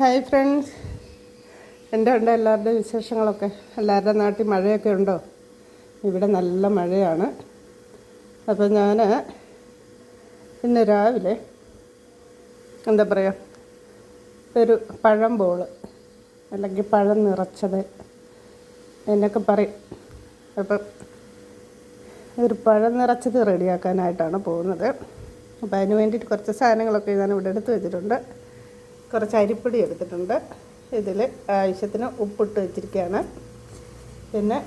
Hi friends. എന്റെ ഉണ്ട് എല്ലാവരുടെയും വിശേഷങ്ങളൊക്കെ. എല്ലാവരുടെ നാട്ടിൽ മഴയൊക്കെ ഉണ്ടോ? ഇവിടെ നല്ല മഴയാണ്. അപ്പോൾ ഞാൻ ഇന്ന് രാവിലെ എന്താ പറയുക ഒരു പഴം ബോൾ അല്ലെങ്കിൽ പഴം നിറച്ചത് എന്നൊക്കെ പറയും. അപ്പം ഒരു പഴം നിറച്ചത് റെഡിയാക്കാനായിട്ടാണ് പോകുന്നത്. അപ്പോൾ അതിന് വേണ്ടിയിട്ട് കുറച്ച് സാധനങ്ങളൊക്കെ ഞാൻ ഇവിടെ എടുത്ത് വെച്ചിട്ടുണ്ട്. കുറച്ച് അരിപ്പൊടി എടുത്തിട്ടുണ്ട്. ഇതിൽ ആവശ്യത്തിന് ഉപ്പിട്ട് വെച്ചിരിക്കുകയാണ്. പിന്നെ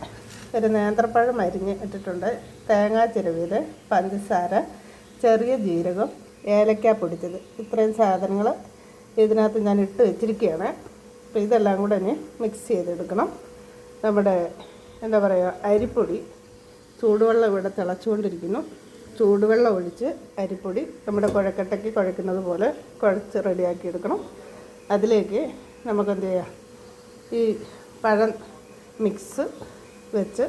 ഒരു നേന്ത്രപ്പഴം അരിഞ്ഞ് ഇട്ടിട്ടുണ്ട്. തേങ്ങാ ചിരവിയത് പഞ്ചസാര ചെറിയ ജീരകം ഏലക്ക പൊടിച്ചത്. ഇത്രയും സാധനങ്ങൾ ഇതിനകത്ത് ഞാൻ ഇട്ട് വെച്ചിരിക്കുകയാണ്. അപ്പോൾ ഇതെല്ലാം കൂടെ ഇനി മിക്സ് ചെയ്തെടുക്കണം. നമ്മുടെ എന്താ പറയുക അരിപ്പൊടി ചൂടുവെള്ളം ഇവിടെ തിളച്ചുകൊണ്ടിരിക്കുന്നു. ചൂടുവെള്ളം ഒഴിച്ച് അരിപ്പൊടി നമ്മുടെ കുഴക്കട്ടയ്ക്ക് കുഴക്കുന്നത് പോലെ കുഴച്ച് റെഡിയാക്കി എടുക്കണം. അതിലേക്ക് നമുക്കെന്ത് ചെയ്യാം? ഈ പഴം മിക്സ് വെച്ച്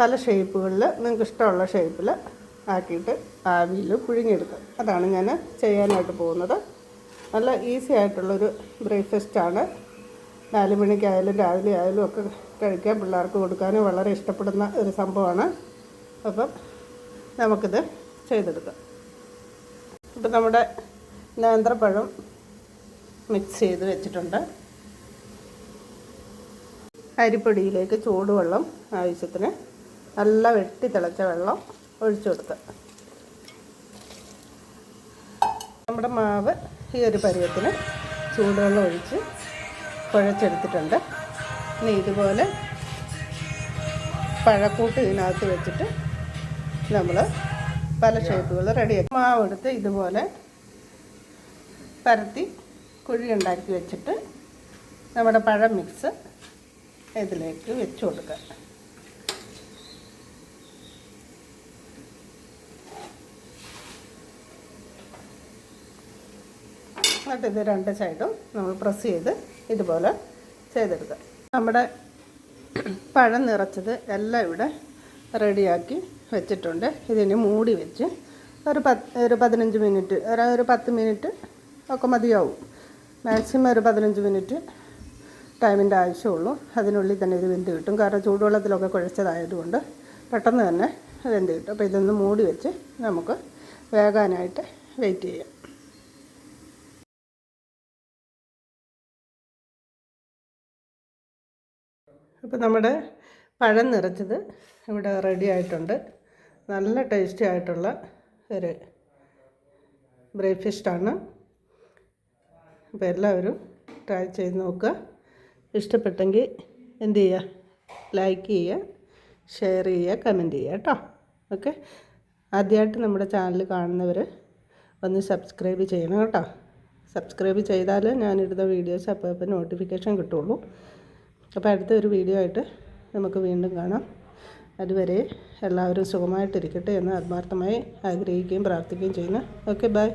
പല ഷേപ്പുകളിൽ നിങ്ങൾക്ക് ഇഷ്ടമുള്ള ഷേപ്പിൽ ആക്കിയിട്ട് ആവിയിൽ പുഴുങ്ങിയെടുക്കുക അതാണ് ഞാൻ ചെയ്യാനായിട്ട് പോകുന്നത്. നല്ല ഈസി ആയിട്ടുള്ളൊരു ബ്രേക്ക്ഫാസ്റ്റാണ് നാല് മണിക്കായാലും രാവിലെ ആയാലും ഒക്കെ കഴിക്കാൻ പിള്ളേർക്ക് കൊടുക്കാനും വളരെ ഇഷ്ടപ്പെടുന്ന ഒരു സംഭവമാണ്. അപ്പം നമുക്കിത് ചെയ്തെടുക്കാം. ഇപ്പം നമ്മുടെ നേന്ത്രപ്പഴം മിക്സ് ചെയ്ത് വെച്ചിട്ടുണ്ട്. അരിപ്പൊടിയിലേക്ക് ചൂടുവെള്ളം ആവശ്യത്തിന് നല്ല വെട്ടി തിളച്ച വെള്ളം ഒഴിച്ചു കൊടുക്കുക. നമ്മുടെ മാവ് ഈ ഒരു പരുവത്തിന് ചൂടുവെള്ളം ഒഴിച്ച് കുഴച്ചെടുത്തിട്ടുണ്ട്. ഇനി ഇതുപോലെ പഴക്കൂട്ട് ഇതിനകത്ത് വെച്ചിട്ട് നമ്മൾ പല ഷേപ്പുകൾ റെഡിയാക്കി മാവ് എടുത്ത് ഇതുപോലെ പരത്തി കുഴി ഉണ്ടാക്കി വെച്ചിട്ട് നമ്മുടെ പഴം മിക്സ് ഇതിലേക്ക് വെച്ച് കൊടുക്കുക. എന്നിട്ട് ഇത് രണ്ട് സൈഡും നമ്മൾ പ്രസ് ചെയ്ത് ഇതുപോലെ ചെയ്തെടുക്കുക. നമ്മുടെ പഴം നിറച്ചത് എല്ലാം ഇവിടെ റെഡിയാക്കി വെച്ചിട്ടുണ്ട്. ഇതിന് മൂടി വെച്ച് ഒരു പത്ത് ഒരു പതിനഞ്ച് മിനിറ്റ് ഒരു ഒരു പത്ത് മിനിറ്റ് ഒക്കെ മതിയാവും. മാക്സിമം ഒരു പതിനഞ്ച് മിനിറ്റ് ടൈമിന്റെ ആവശ്യമുള്ളൂ. അതിനുള്ളിൽ തന്നെ ഇത് വെന്ത് കിട്ടും. കാരണം ചൂടുവെള്ളത്തിലൊക്കെ കുഴച്ചതായതുകൊണ്ട് പെട്ടെന്ന് തന്നെ വെന്ത് കിട്ടും. അപ്പോൾ ഇതൊന്ന് മൂടി വെച്ച് നമുക്ക് വേകാനായിട്ട് വെയിറ്റ് ചെയ്യാം. അപ്പോൾ നമ്മുടെ പഴം നിറച്ചത് ഇവിടെ റെഡി ആയിട്ടുണ്ട്. നല്ല ടേസ്റ്റി ആയിട്ടുള്ള ഒരു ബ്രേക്ക്ഫാസ്റ്റാണ് അപ്പോൾ എല്ലാവരും ട്രൈ ചെയ്ത് നോക്കുക. ഇഷ്ടപ്പെട്ടെങ്കിൽ എന്ത് ചെയ്യുക? ലൈക്ക് ചെയ്യുക ഷെയർ ചെയ്യുക കമന്റ് ചെയ്യുക കേട്ടോ. ഓക്കെ ആദ്യമായിട്ട് നമ്മുടെ ചാനൽ കാണുന്നവർ ഒന്ന് സബ്സ്ക്രൈബ് ചെയ്യണം കേട്ടോ. സബ്സ്ക്രൈബ് ചെയ്താൽ ഞാനിടുന്ന വീഡിയോസ് അപ്പോൾ അപ്പോൾ നോട്ടിഫിക്കേഷൻ കിട്ടുള്ളൂ. അപ്പോൾ അടുത്ത ഒരു വീഡിയോ ആയിട്ട് നമുക്ക് വീണ്ടും കാണാം. അതുവരെ എല്ലാവരും സുഖമായിട്ടിരിക്കട്ടെ എന്ന് ആത്മാർത്ഥമായി ആഗ്രഹിക്കുകയും പ്രാർത്ഥിക്കുകയും ചെയ്യുന്നു. Okay bye